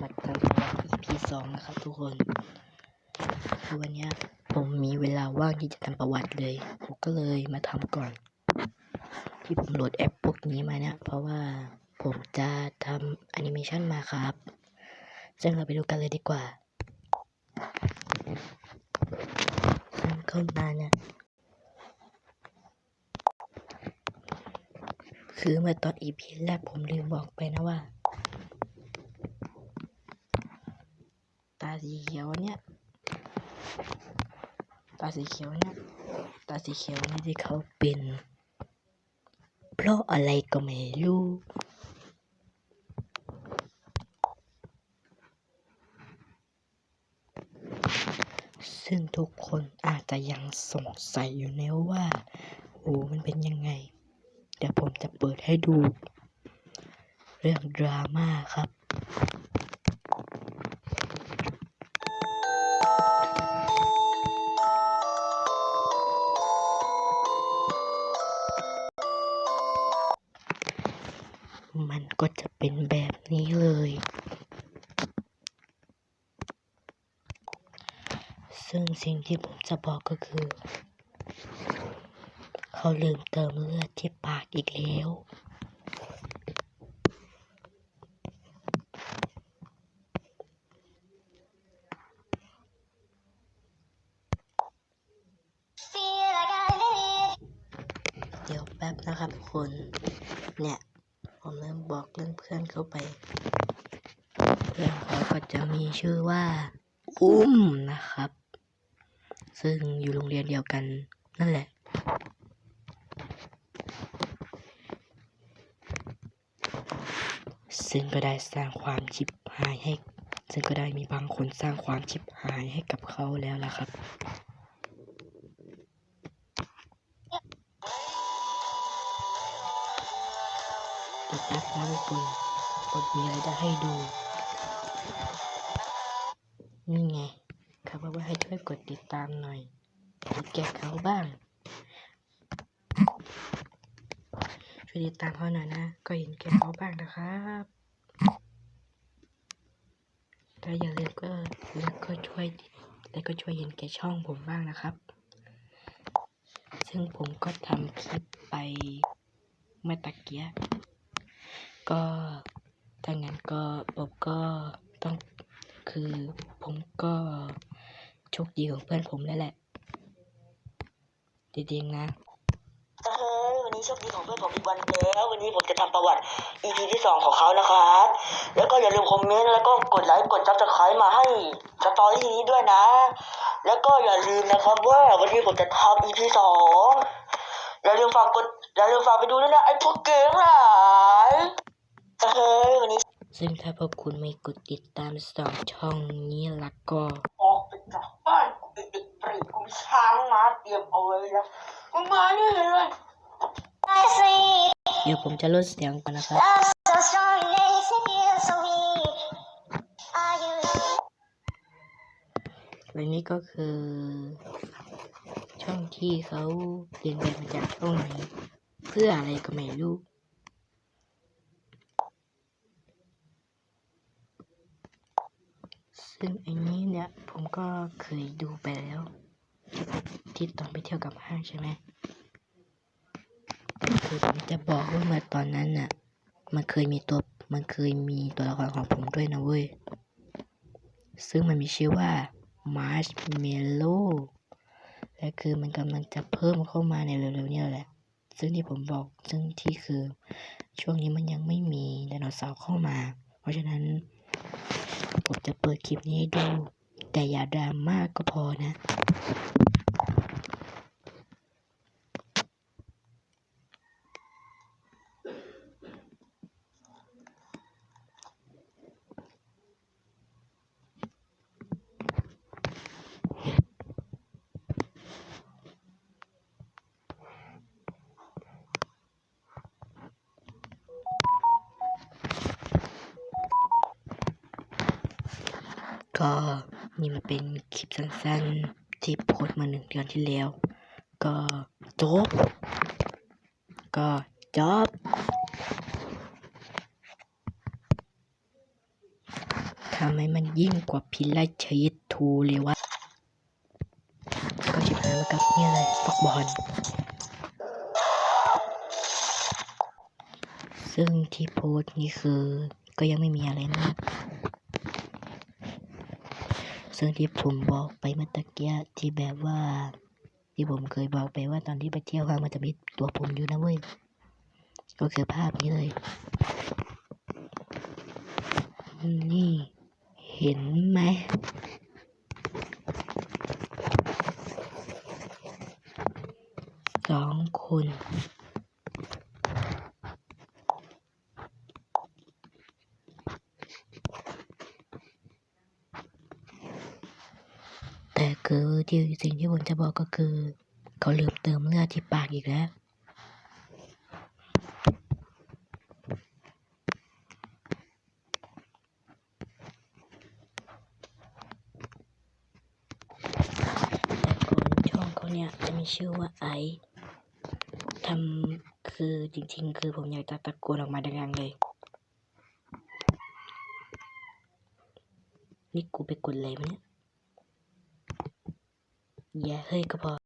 มาทำประวัติ EP สองนะครับทุกคนคือวันนี้ผมมีเวลาว่างที่จะทำประวัติเลย ผมก็เลยมาทำก่อน ที่ผมโหลดแอปพวกนี้มาเนี่ย เพราะว่าผมจะทำแอนิเมชันมาครับ ซึ่งเราไปดูกันเลยดีกว่าซึ่งเข้ามาเนี่ย คือเมื่อตอน EP แรกผมลืมบอกไปนะว่าาสีเขียวเนี่ยตาสีเขียวเนี่ยตาสีเขียวนี่ที่เขาเป็น เพราะอะไรก็ไม่รู้ซึ่งทุกคนอาจจะยังสงสัยอยู่นะว่าโอ้มันเป็นยังไง เดี๋ยวผมจะเปิดให้ดู เรื่องดราม่าครับ มันก็จะเป็นแบบนี้เลย ซึ่งสิ่งที่ผมจะบอกก็คือ เขาลืมเติมเลือดที่ปากอีกแล้วเดี๋ยวแป๊บนะครับทุกคน เนี่ย ผมเริ่มบอกเรื่องเพื่อนเข้าไป เพื่อนเขาก็จะมีชื่อว่าอุ้มนะครับ ซึ่งอยู่โรงเรียนเดียวกันนั่นแหละ ซึ่งก็ได้สร้างความชิบหายให้ ซึ่งก็ได้มีบางคนสร้างความชิบหายให้กับเขาแล้วล่ะครับ กดแอปนะทุกคนกดมีอะไรจะให้ดู นี่ไงเขาบอกว่าให้ช่วยกดติดตามหน่อยเห็นแกเขาบ้าง ช่วยติดตามเขาหน่อยนะ ก็เห็นแกเขาบ้างนะครับแต่อย่าลืมก็แล้วก็ช่วยแล้วก็ช่วยเห็นแกช่องผมบ้างนะครับ ซึ่งผมก็ทำคลิปไปเมื่อตะเกีย ก็ถ้างั้นก็ผมก็ต้องคือผมก็โชคดีของเพื่อนผมแล้วแหละจริงๆนะเฮ้ยวันนี้โชคดีของเพื่อนผมอีกวันแล้ว วันนี้ผมจะทำประวัติ EP ที่สองของเขานะครับ แล้วก็อย่าลืมคอมเมนต์แล้วก็กดไลค์กดซับสไครต์มาให้สตอรี่นี้ด้วยนะ แล้วก็อย่าลืมนะครับว่าวันนี้ผมจะทำ EP สองอย่าลืมฝากกดอย่าลืมฝากไปดูด้วยนะไอ้พวกเก๋งหลายเฮ้ยวันนี้ ซึ่งถ้าพวกคุณไม่กดติดตามสองช่องนี้แล้วก็ ออกไปจากบ้านไอ้เด็กเปรตกูช้างมาเตรียมเอาไว้แล้วมึงมานี่เลย I see เดี๋ยวผมจะลดเสียงก่อนนะครับ love so strong makes me feel so weak. Are you และนี่ก็คือ ช่องที่เขาเรียนแบบมาจากช่องนี้เพื่ออะไรก็ไม่รู้ ซึ่งอันนี้เนี่ยผมก็เคยดูไปแล้ว ที่ตอนไปเที่ยวกับห้างใช่ไหมคือผมจะบอกว่าเมื่อตอนนั้นน่ะ มันเคยมีตัวมันเคยมีตัวละครของผมด้วยนะเว้ย ซึ่งมันมีชื่อว่า Marshmallow และคือมันกำลังจะเพิ่มเข้ามาในเร็วๆนี้แหละ ซึ่งที่ผมบอกซึ่งที่คือช่วงนี้มันยังไม่มีไดโนเสาร์เข้ามา เพราะฉะนั้น ผมจะเปิดคลิปนี้ให้ดู แต่อย่าดราม่ากก็พอนะ ก็นี่มันเป็นคลิปสั้นๆ ที่โพสต์มาหนึ่งเดือนที่แล้ว ก็จบ ก็จบทำให้มันยิ่งกว่าพิลาชีตทูเลยวะก็ชิบหายมากับนี่เลยฟอกบอลซึ่งที่โพสต์นี่คือก็ยังไม่มีอะไรมา ซึ่งที่ผมบอกไปเมื่อตะเกียที่แบบว่า ที่ผมเคยบอกไปว่าตอนที่ไปเที่ยวว่ามันจะมีตัวผมอยู่นะเว้ย ก็คือภาพนี้เลย นี่เห็นไหมสองคน คือที่สิ่งที่ผมจะบอกก็คือ เขาลืมเติมเลือดที่ปากอีกแล้ว แต่คนช่องเขาเนี่ยจะมีชื่อว่าไอทำคือจริงๆ คือผมอยากจะตะโกนออกมาดังๆเลยนี่กูไปกดอะไรมาเนี่ย อย่าเฮ้ยก็พอ